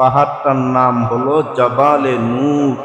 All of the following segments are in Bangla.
পাহাড়টার নাম হলো জবালে নূর।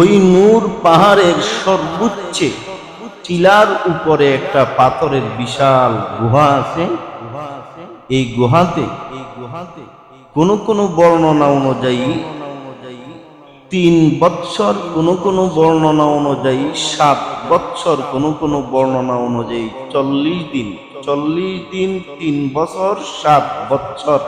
ওই নূর পাহাড়ের সর্বোচ্চে টিলার উপরে একটা পাথরের বিশাল গুহা আছে। এই গুহাতে এই গুহাতে কোন কোন বর্ণনা অনুযায়ী তিন বৎসর, কোন কোন বর্ণনা অনুযায়ী সাত বৎসর, কোন কোন বর্ণনা অনুযায়ী চল্লিশ দিন। চল্লিশ দিন, তিন বছর, সাত বৎসর।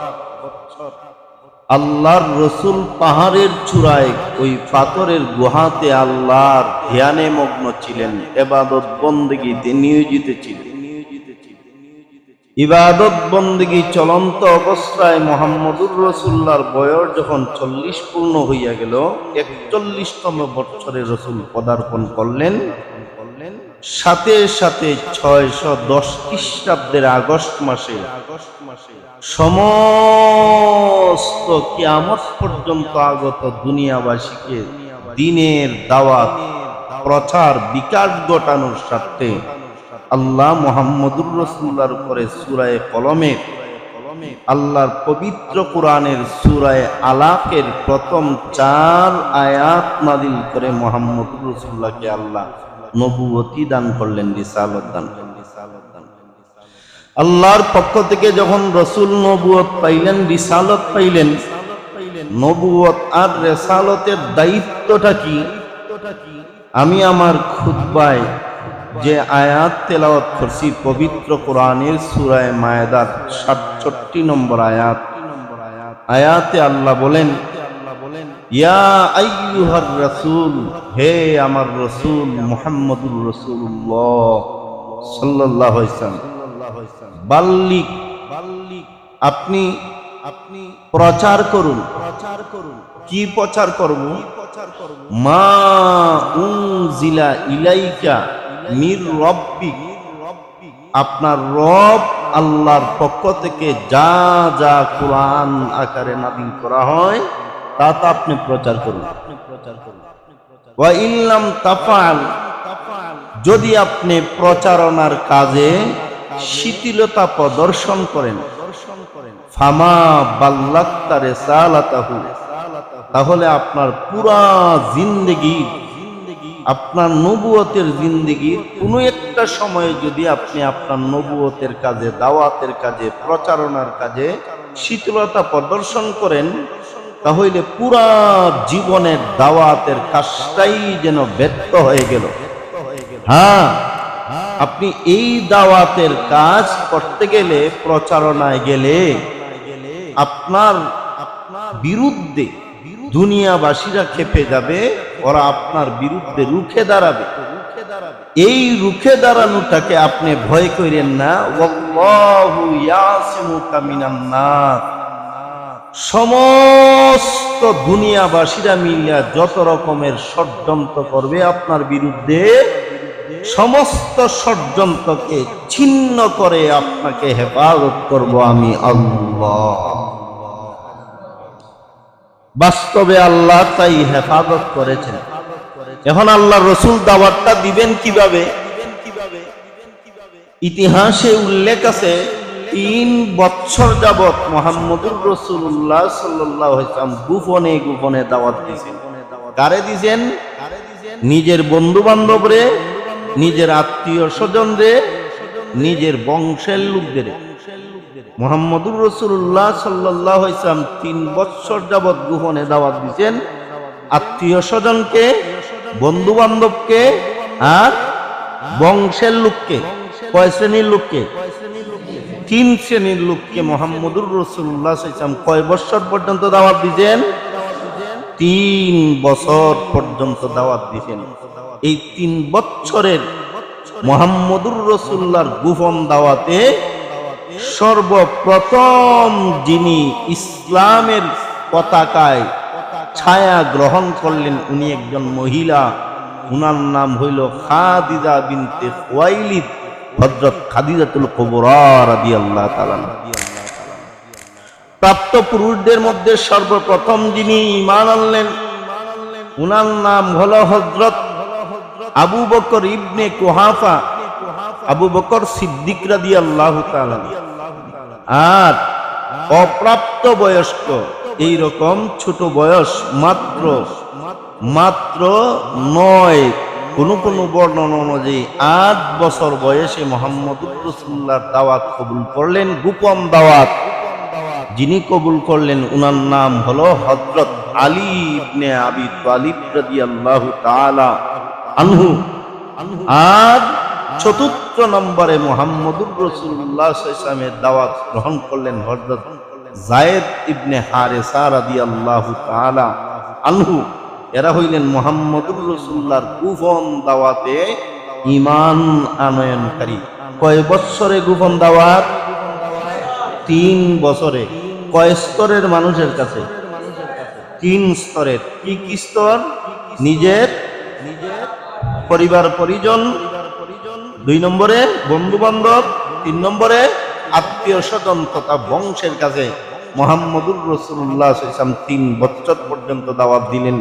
আল্লাহর রসুল পাহাড়ের চূড়ায় ওই পাথরের গুহাতে আল্লাহর ধ্যানে মগ্ন ছিলেন, এবাদত বন্দেগীতে নিয়োজিত ছিলেন। ইবাদত বন্দেগী চলন্ত অবস্থায় মোহাম্মদুর রসুল্লার বয়স যখন চল্লিশ পূর্ণ হইয়া গেল, একচল্লিশতম বৎসরে রসুল পদার্পণ করলেন। সাথে সাথে ছয়শো দশ খ্রিস্টাব্দের আগস্ট মাসে আগস্ট মাসে সমস্ত কিয়ামত পর্যন্ত আগত দুনিয়াবাসীকে দিনের দাওয়াত, প্রচার, বিকাশ ঘটানোর স্বার্থে আল্লাহ মোহাম্মদুর রসুল্লার উপরে সুরায় কলমে, আল্লাহর পবিত্র কোরআনের সুরায় আলাকের প্রথম চার আয়াত নাদিল করে মোহাম্মদুর রসুল্লাহকে আল্লাহ রিসালত দান করলেন, রিসালত দান করলেন। আল্লাহর পক্ষ থেকে যখন রসুল নবুয়ত পাইলেন, রিসালত পাইলেন, নবুয়ত আর রেসালতের দায়িত্বটা কি? আমি আমার খুদ্বায় যে আয়াত তেলাওয়াত করছি, পবিত্র কোরআনের সুরায় মায়দার সাতষট্টি নম্বর আয়াত। আয়াতে আল্লাহ বলেন, ইয়া হে আমার রাসূল মুহাম্মদুর রাসূলুল্লাহ সাল্লাল্লাহু আলাইহি বাল্লিক। বাল্লিক। আপনি আপনি প্রচার করুন। প্রচার করুন। কি প্রচার করব? প্রচার করব? মা উনজিলা ইলাইকা মির রব্বিক আপনার রব আল্লাহর পক্ষ থেকে যা যা কোরআন আকারে নাদিল করা হয় তা তা আপনি প্রচার করুন। আপনি প্রচার করুন ওয়া ইল্লাম তাফাল যদি আপনি প্রচারণার কাজে শিথিলতা প্রদর্শন করেন। ফামা বাল্লাত্তা রেসালাতাহু। তাহলে আপনার পুরা জিন্দগি, আপনার নবুয়তের জিন্দগির কোনো একটা সময়ে যদি আপনি আপনার নবুয়তের কাজে, দাওয়াতের কাজে, প্রচারণার কাজে শীতলতা প্রদর্শন করেন, তাহলে পুরা জীবনের দাওয়াতের কাজটাই যেন ব্যর্থ হয়ে গেল। হ্যাঁ। আপনি এই দাওয়াতের কাজ করতে গেলে, প্রচারণায় গেলে, আপনার আপনার বিরুদ্ধে দুনিয়াবাসীরা খেপে যাবে, ওরা আপনার বিরুদ্ধে রুখে দাঁড়াবে। এই রুখে দাঁড়ানোটাকে আপনি ভয় করেন না। সমস্ত দুনিয়াবাসীরা মিলিয়া যত রকমের ষড়যন্ত্র করবে আপনার বিরুদ্ধে সমস্ত ষড়যন্ত্রকে ছিন্ন করে আপনাকে হেফাজত করব আমি আল্লাহ। বাস্তবে আল্লাহ তাই হেফাজত করেছেন। এখন আল্লাহ রসুল দাওয়াতটা দিবেন কীভাবে? ইতিহাসে উল্লেখ আছে, তিন বৎসর যাবৎ মোহাম্মদুর রসুল্লাহ সাল্লাম গোপনে গোপনে দাওয়াত দিয়েছেন। কারে দিছেন নিজের বন্ধু বান্ধবরে নিজের আত্মীয় স্বজন রে নিজের বংশের লোকদের। মোহাম্মদুর রসুল্লাহ সাল্লাহ ইসলাম তিন বৎসর যাবৎ গোপনে দাওয়াত দিচ্ছেন আত্মীয় স্বজনকে বন্ধু বান্ধবকে আর বংশের লোককে, কয় শ্রেণির লোককে? তিন শ্রেণির লোককে মোহাম্মদুর রসুল্লাহ ইসলাম কয় বৎসর পর্যন্ত দাওয়াত দিচ্ছেন তিন বছর পর্যন্ত দাওয়াত দিচ্ছেন এই তিন বছরের মোহাম্মদুর রসুল্লার গোপন দাওয়াতে সর্বপ্রথম যিনি ইসলামের পতাকায় ছায়া গ্রহণ করলেন, উনি একজন মহিলা। উনার নাম হইল খাদিজা বিনতে ওয়াইলিদ হযরত খাদিজাতুল কুবরা রাদিয়াল্লাহু তাআলা প্রাপ্ত পুরুষদের মধ্যে সর্বপ্রথম যিনি ঈমান আনলেন, উনার নাম হলো হযরত আবু বকর ইবনে কুহাফা, আবু বকর সিদ্দিক তাআলা। আর অপ্রাপ্ত বয়স্ক এই রকম ছোট বয়স মাত্র মাত্র নয়। কোন কোন বর্ণনা অনুযায়ী আট বছর বয়সে মোহাম্মদুর রসুল্লাহর দাওয়াত কবুল করলেন, গোপন দাওয়াত। যিনি কবুল করলেন, উনার নাম হলো হজরত আলী ইবনে আবি তালিব রাদিয়াল্লাহু আনহু। আর চতুর্থ নম্বরে মোহাম্মদুর রসুল্লাহ ইসলামের দাওয়াত গ্রহণ করলেন হজরত জায়েদ ইবনে হারেসা রাদিয়াল্লাহু তাআলা আনহু। এরা হইলেন মোহাম্মদুর রসুল্লাহর গুফন দাওয়াতে ইমান আনয়নকারী। কয় বৎসরে গুফন দাওয়াত? তিন বছরে। কয় স্তরের মানুষের কাছে? তিন স্তরের। কি কি স্তর? নিজের নিজের পরিবার পরিজন, দুই নম্বরে বন্ধু বান্ধব তিন নম্বরে আত্মীয় স্বজন তথা বংশের কাছে মোহাম্মদুর রসুল্লাহ ইসলাম তিন বছর পর্যন্ত দাওয়াত দিলেন।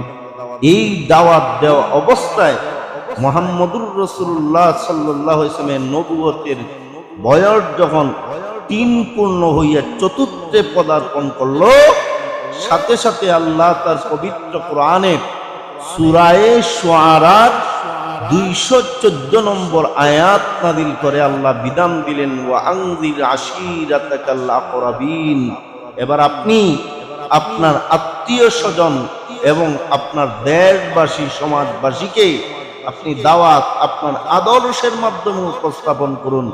এই দাওয়াত দেওয়া অবস্থায় মোহাম্মদুর রসুল্লাহ সাল্লাহ ইসলামের নবুয়তের বয়স যখন তিন পূর্ণ হইয়া চতুর্থে পদার্পণ করল, সাথে সাথে আল্লাহ তার পবিত্র কোরআনের দুইশো চোদ্দ নম্বর আয়াত করে আল্লাহ দিলেন এবার আপনি আপনার আত্মীয় স্বজন এবং আপনার দেশবাসী, সমাজবাসীকে আপনি দাওয়াত, আপনার আদর্শের মাধ্যমে উপস্থাপন করুন।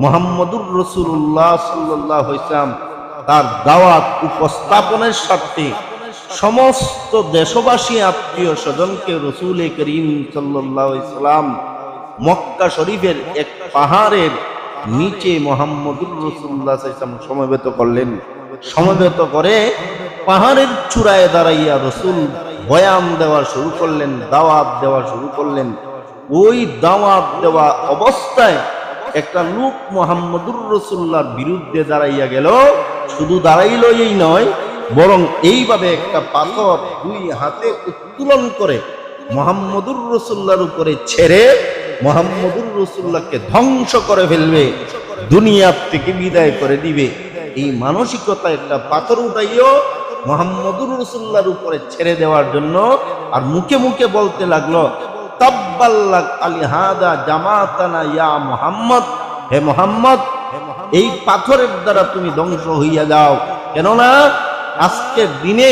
মোহাম্মদুর রসুল্লাহ সাল্লাহ ইসলাম তার দাওয়াত উপস্থাপনের স্বার্থে সমস্ত দেশবাসী আত্মীয় স্বজনকে রসুল করিম সাল্লাহ ইসলাম মক্কা শরীফের এক পাহাড়ের নিচে মোহাম্মদুর রসুল্লাহ সমবেত করলেন। সমবেত করে পাহাড়ের চূড়ায় দাঁড়াইয়া রসুল বয়ান দেওয়া শুরু করলেন, দাওয়াত দেওয়া শুরু করলেন। ওই দাওয়াত দেওয়া অবস্থায় একটা লোক মোহাম্মদুর রসুল্লাহর বিরুদ্ধে দাঁড়াইয়া গেল। শুধু দাঁড়াইলই নয় বরং এইভাবে একটা পাথর দুই হাতে উত্তোলন করে মোহাম্মদুর রসুল্লার উপরে ছেড়ে মোহাম্মদুর রসুল্লাহকে ধ্বংস করে ফেলবে, দুনিয়ার থেকে বিদায় করে দিবে। এই মানসিকতা একটা পাথর উঠাইও মোহাম্মদুর রসুল্লার উপরে ছেড়ে দেওয়ার জন্য আর মুখে মুখে বলতে লাগল তাব্বাল্লাক আলী হাদা জামাতানা ইয়া মোহাম্মদ, হে মোহাম্মদ, এই পাথরের দ্বারা তুমি ধ্বংস হইয়া যাও। কেননা আজকের দিনে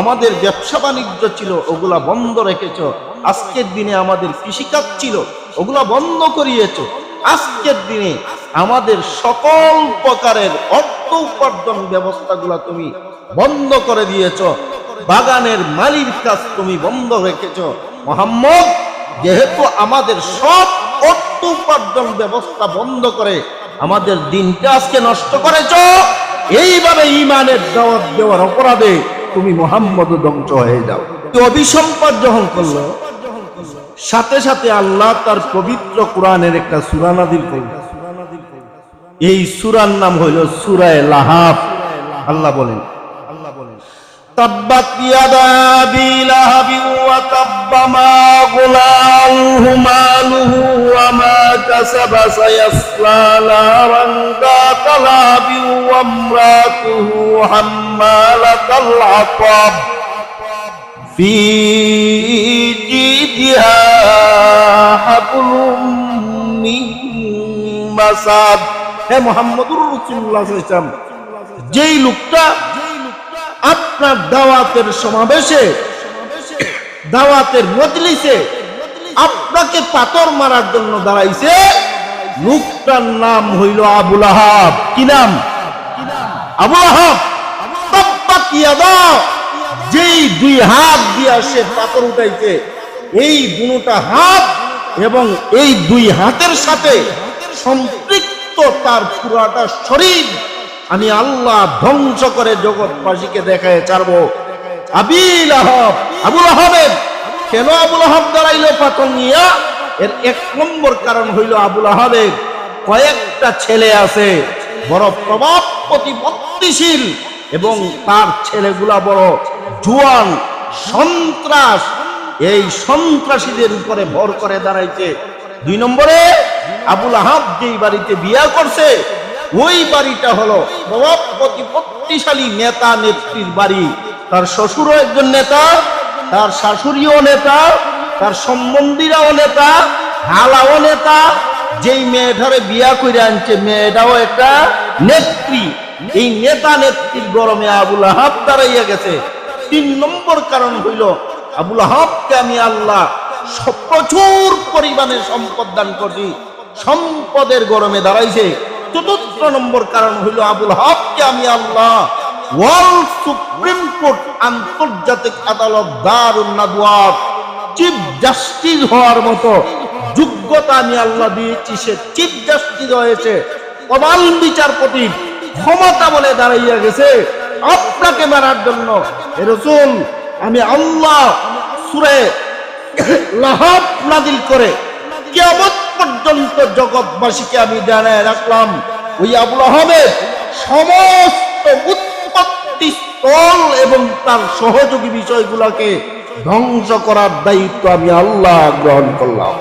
আমাদের ব্যবসা বাণিজ্য ছিল, ওগুলা বন্ধ রেখেছ। আজকের দিনে আমাদের কৃষিকাজ ছিল, ওগুলা বন্ধ করিয়েছ। আজকের দিনে আমাদের সকল প্রকারের অর্থ উপার্জন ব্যবস্থাগুলা তুমি বন্ধ করে দিয়েছ। বাগানের মালির কাজ তুমি বন্ধ রেখেছ। মোহাম্মদ, যেহেতু আমাদের সব অর্থ উপার্জন ব্যবস্থা বন্ধ করে আমাদের দিনটা আজকে নষ্ট করেছ এইভাবে ইমানের দাওয়াত দেওয়ার অপরাধে তুমি মোহাম্মদ ধ্বংস হয়ে যাও। অভিসম্পদ যখন করল, সাথে সাথে আল্লাহ তার পবিত্র কোরআনের একটা সুরানাদিল করল। এই সুরার নাম হইল সুরায় লাহাব। আল্লাহ বলেন আল্লাহ বলেন মা وامراته حمالة الحطب في جيدها حبل من مسد হে মোহাম্মদুর রসুল্লাহ যেই লোকটা আপনার দাওয়াতের সমাবেশে দাওয়াতের মজলিসে আপনাকে পাথর মারার জন্য দাঁড়াইছে লোকটার নাম হইল আবুল আহাব কি নাম ইয়াদা যেই দুই হাত দিয়া সে পাথর উঠাইছে, এই দুটা হাত এবং এই দুই হাতের সাথে সম্পৃক্ত তার পুরাটা শরীর আমি আল্লাহ ধ্বংস করে জগৎবাসীকে দেখায় ছাড়বো। আবিল আহব আবুল আহবের কেন আবুল আহব দাঁড়াইল পাথর নিয়া? এর এক নম্বর কারণ হইল আবুল আহবের কয়েকটা ছেলে আছে। বড় প্রভাব প্রতিপত্তিশীল এবং তার ছেলেগুলা বড় জুয়ান, সন্ত্রাস। এই সন্ত্রাসীদের উপরে ভর করে দাঁড়াইছে। দুই নম্বরে আবুল আহাব যেই বাড়িতে বিয়া করছে, ওই বাড়িটা হলো বাবা প্রতিপত্তিশালী নেতা নেত্রীর বাড়ি। তার শ্বশুরও একজন নেতা, তার শাশুড়িও নেতা, তার সম্বন্ধীরাও নেতা হালাও নেতা যেই মেয়েটারে বিয়া করে আনছে, মেয়েটাও একটা নেত্রী। এই নেতা নেত্রীর গরমে আবুল আহাব দাঁড়াইয়া গেছে। তিন নম্বর কারণ হইল, আবুল আহাবকে আমি আল্লাহ প্রচুর পরিমাণে সম্পদ দান করছি সম্পদের গরমে দাঁড়াইছে। চতুর্থ নম্বর কারণ হইল, আবুল হাবকে আমি আল্লাহ ওয়ার্ল্ড সুপ্রিম কোর্ট আন্তর্জাতিক আদালত দারুণ নাদওয়াত চিফ জাস্টিস হওয়ার মতো যোগ্যতা আমি আল্লাহ দিয়েছি, সে চিফ জাস্টিস হয়েছে। প্রধান বিচারপতি ক্ষমতা বলে দাঁড়াইয়া গেছে। আপনাকে মারার জন্য। এ রসুল, আমি আল্লাহ সুরে লাহাব নাদিল করে কেমন পর্যন্ত জগৎবাসীকে আমি জানায় রাখলাম। ওই আবুল আহমেদ সমস্ত উৎপত্তি স্থল এবং তার সহযোগী বিষয়গুলোকে ধ্বংস করার দায়িত্ব আমি আল্লাহ গ্রহণ করলাম।